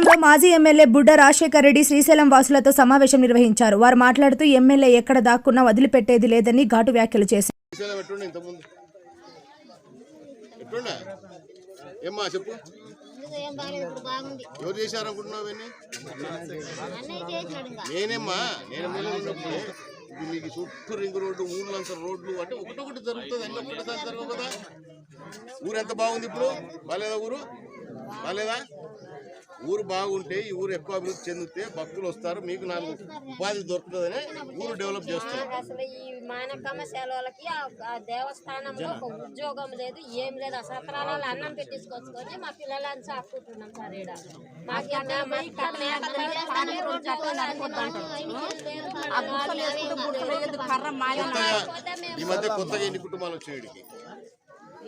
శ్రీశైలంలో మాజీ ఎమ్మెల్యే బుడ్డ రాజశేఖర్ రెడ్డి శ్రీశైలం వాసులతో సమావేశం నిర్వహించారు. వారు మాట్లాడుతూ ఎమ్మెల్యే ఎక్కడ దాక్కున్నా వదిలిపెట్టేది లేదని ఘాటు వ్యాఖ్యలు చేశారు. నేనేమ్మా నేను మీకు చుట్టూ రింగ్ రోడ్డు ఊర్లంతా రోడ్లు అంటే ఒకటొకటి జరుగుతుంది. అన్ని జరగవు కదా? ఊరు ఎంత బాగుంది ఇప్పుడు? బాలేదా ఊరు? బాలేదా? ఊరు బాగుంటే ఈ ఊరు ఎక్కువ అభివృద్ధి చెందితే భక్తులు వస్తారు. మీకు నాలుగు ఉపాధి దొరుకుతుందని ఊరు డెవలప్ చేస్తారు నాకు అసలు ఈ మానకమ్మ సెలవులకి ఆ దేవస్థానంలో ఒక ఉద్యోగం లేదు ఏం లేదు. ఆ సత్రాలలో అన్నం పెట్టించుకొచ్చుకొని మా పిల్లలని సాపుకుంటున్నాం సార్ ఈ మధ్య కొత్తగా ఎన్ని కుటుంబాలు వచ్చాయి ఈడికి?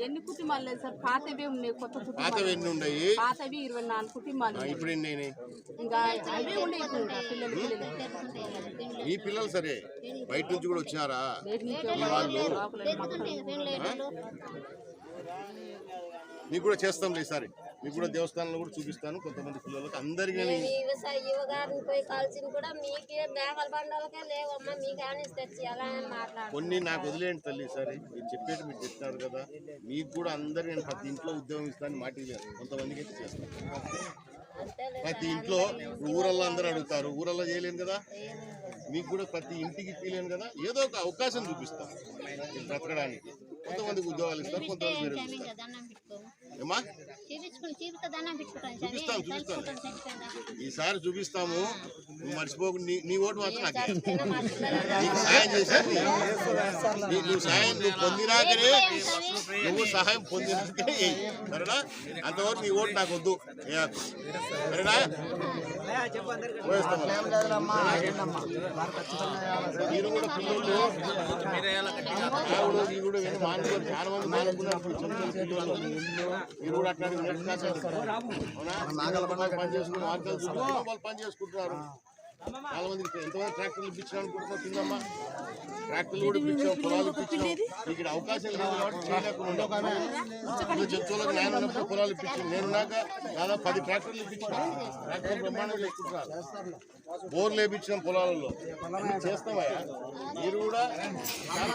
ఎన్ని కుటుంబాలు లేదు సార్. పాతవి ఉన్నాయి కొత్త పాతవి ఎన్ని ఉన్నాయి? పాతవి ఇరవై నాలుగు కుటుంబాలు ఇప్పుడు ఎన్ని అయినాయి? ఇంకా అవే ఇంకా పిల్లలు పిల్లలు. మీ పిల్లలు సరే బయట నుంచి కూడా వచ్చినారా? మీకు కూడా చేస్తాం ఈసారి. మీకు కూడా దేవస్థానంలో కూడా చూపిస్తాను. కొంతమంది పిల్లలకు అందరికీ యువ యువగారిని పోయి కలిసిన కూడా మీకే మేకల బండాలకే లేవమ్మా మీకు ఆనేసి తెచ్చి మాట్లాడు కొన్ని నాకు వదిలేయండి తల్లి ఈసారి మీరు చెప్పేది మీరు చెప్తారు కదా. మీకు కూడా అందరు నేను ప్రతి ఇంట్లో ఉద్యోగం ఇస్తాను మాట కొంతమందికి అయితే చేస్తాను. ప్రతి ఇంట్లో ఊరల్లో అందరూ అడుగుతారు. ఊరల్లో చేయలేను కదా. మీకు కూడా ప్రతి ఇంటికి తీయలేను కదా. ఏదో ఒక అవకాశం చూపిస్తాం. బ్రతకడానికి. కొంతమందికి ఉద్యోగాలు ఇస్తారు కొంతమంది పెట్టుకోము. ఏమా చూపిస్తే ఈసారి చూపిస్తాము. నువ్వు మర్చిపోకు నీ ఓటు మాత్రం నాకే. సాయం చేశాను. నువ్వు సాయం నువ్వు పొందినాకనే నువ్వు సహాయం పొందినాకనే. సరేనా? అంతవరకు నీ ఓటు నాకు వద్దు. సరేనా? మీరు కూడా పిల్లలు ఆవిడ, మానుకోరు. చాలా మంది మీరు కూడా పని చేసుకుని వాళ్ళు పని చేసుకుంటున్నారు చాలా మందికి ఎంతమంది ట్రాక్టర్లు ఇప్పించాను అనుకుంటున్నావు కిందమ్మా ట్రాక్టర్లు కూడా ఇప్పించాం పొలాలు ఇప్పించాం. ఇక్కడ అవకాశం లేదు కాబట్టి చేయలేకుండా. ఇప్పుడు జంతువులకు నేను ఉన్నప్పుడు పొలాలు ఇప్పించాం. నేనున్నాక దాదాపు పది ట్రాక్టర్లు ఇప్పించాం ట్రాక్టర్ బ్రహ్మాండంగా ఎక్కుంటున్నారు బోర్లు వేపించాం పొలాలలో. చేస్తామయ్యా. మీరు కూడా చాలా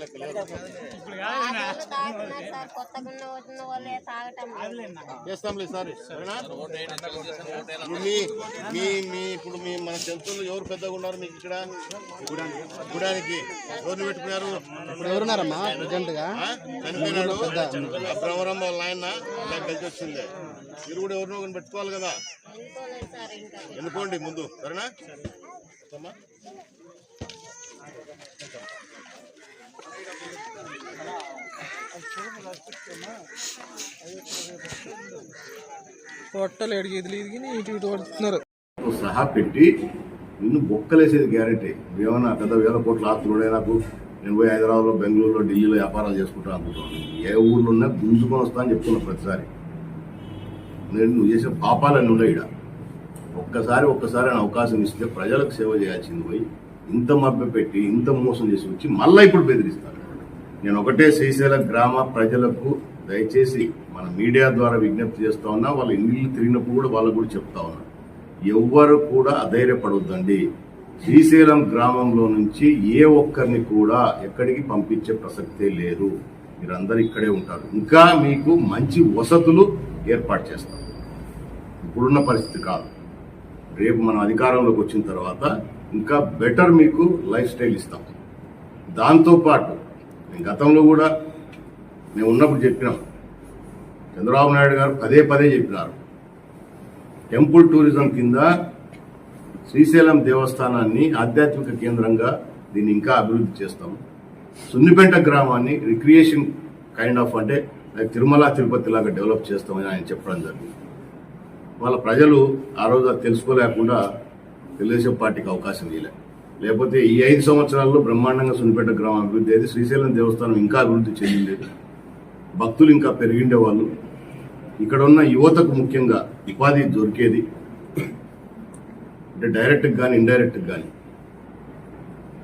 లెక్క లేదు. చేస్తాంలే సారి. మీ మీ మీ ఇప్పుడు మీ మన జంతువులు ఎవరు పెద్దగా ఉన్నారు మీకు ఇక్కడ? గుడానికి. ఎవరిని పెట్టుకున్నారు? ఇప్పుడు ఎవరున్నారమ్మా? ప్రజెంట్గా ఆ? చనిపోయినాడు. ఆ భ్రమరం వాళ్ళ నాయన ఇలా కలిసి వచ్చింది. మీరు కూడా ఎవరినో ఒకరిని పెట్టుకోవాలి కదా? అనుకోలేదు సార్ ఇంకా. ఎన్నుకోండి ముందు. సరేనా? పొట్టలు ఎడిగి ఇది ఇటు ఇటు పడుతున్నారు సహా పెట్టి నిన్ను బొక్కలేసేది గ్యారెంటీ. ఏమన్నా పెద్ద వేల కోట్ల ఆస్తులుడే నాకు. నేను పోయి హైదరాబాద్లో బెంగళూరులో ఢిల్లీలో వ్యాపారాలు చేసుకుంటా అనుకుంటున్నాను. ఏ ఊర్లో ఉన్నా గుంజుకొని వస్తా అని చెప్తున్నా ప్రతిసారి. నేను నువ్వు చేసే పాపాలన్నీ ఉన్నాయి ఈడ. ఒక్కసారి ఒక్కసారి అవకాశం ఇస్తే ప్రజలకు సేవ చేయాల్సింది పోయి ఇంత మభ్య పెట్టి ఇంత మోసం చేసి వచ్చి మళ్ళీ ఇప్పుడు బెదిరిస్తాను నేను ఒకటే శ్రీశైలం గ్రామ ప్రజలకు దయచేసి మన మీడియా ద్వారా విజ్ఞప్తి చేస్తా ఉన్నా వాళ్ళ ఇల్లు తిరిగినప్పుడు కూడా వాళ్ళకు కూడా చెప్తా ఉన్నా. ఎవ్వరు కూడా అధైర్యపడొద్దండి. శ్రీశైలం గ్రామంలో నుంచి ఏ ఒక్కరిని కూడా ఎక్కడికి పంపించే ప్రసక్తే లేదు. మీరందరూ ఇక్కడే ఉంటారు. ఇంకా మీకు మంచి వసతులు ఏర్పాటు చేస్తాం. ఇప్పుడున్న పరిస్థితి కాదు. రేపు మనం అధికారంలోకి వచ్చిన తర్వాత ఇంకా బెటర్ మీకు లైఫ్ స్టైల్ ఇస్తాం. దాంతోపాటు గతంలో కూడా నేను ఉన్నప్పుడు చెప్పినాం. చంద్రబాబు నాయుడు గారు పదే పదే చెప్పినారు. టెంపుల్ టూరిజం కింద శ్రీశైలం దేవస్థానాన్ని ఆధ్యాత్మిక కేంద్రంగా దీన్ని ఇంకా అభివృద్ధి చేస్తాం. సున్నిపేట గ్రామాన్ని రిక్రియేషన్ కైండ్ ఆఫ్ అంటే తిరుమల తిరుపతి లాగా డెవలప్ చేస్తామని ఆయన చెప్పడం జరిగింది. వాళ్ళ ప్రజలు ఆ రోజు తెలుసుకోలేకుండా తెలుగుదేశం పార్టీకి అవకాశం ఇవ్వలేదు లేకపోతే ఈ ఐదు సంవత్సరాల్లో బ్రహ్మాండంగా సున్నిపేట గ్రామం అభివృద్ధి అయితే శ్రీశైలం దేవస్థానం ఇంకా అభివృద్ధి చెందిండేది భక్తులు ఇంకా పెరిగిండే వాళ్ళు. ఇక్కడ ఉన్న యువతకు ముఖ్యంగా ఉపాధి దొరికేది. అంటే డైరెక్ట్గా కానీ ఇండైరెక్ట్గా కానీ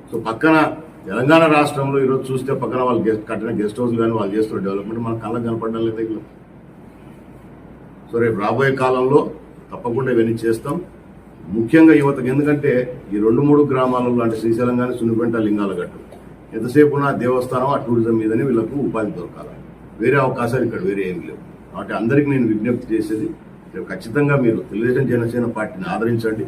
సో పక్కన తెలంగాణ రాష్ట్రంలో ఈరోజు చూస్తే పక్కన వాళ్ళు గెస్ట్ కట్టిన గెస్ట్ హౌస్ కానీ వాళ్ళు చేస్తున్న డెవలప్మెంట్ మన కళ్ళకు కనపడడం లేదు సో సో రేపు రాబోయే కాలంలో తప్పకుండా ఇవన్నీ చేస్తాం. ముఖ్యంగా యువతకు ఎందుకంటే ఈ రెండు మూడు గ్రామాలలో అంటే శ్రీశైలం కానీ సున్నిపెంట లింగాలగట్టు ఎంతసేపు ఉన్న దేవస్థానం ఆ టూరిజం మీదనే వీళ్ళకు ఉపాధి దొరకాలి. వేరే అవకాశాలు ఇక్కడ వేరే ఏమి లేవు. కాబట్టి అందరికీ నేను విజ్ఞప్తి చేసేది ఖచ్చితంగా మీరు తెలుగుదేశం జనసేన పార్టీని ఆదరించండి.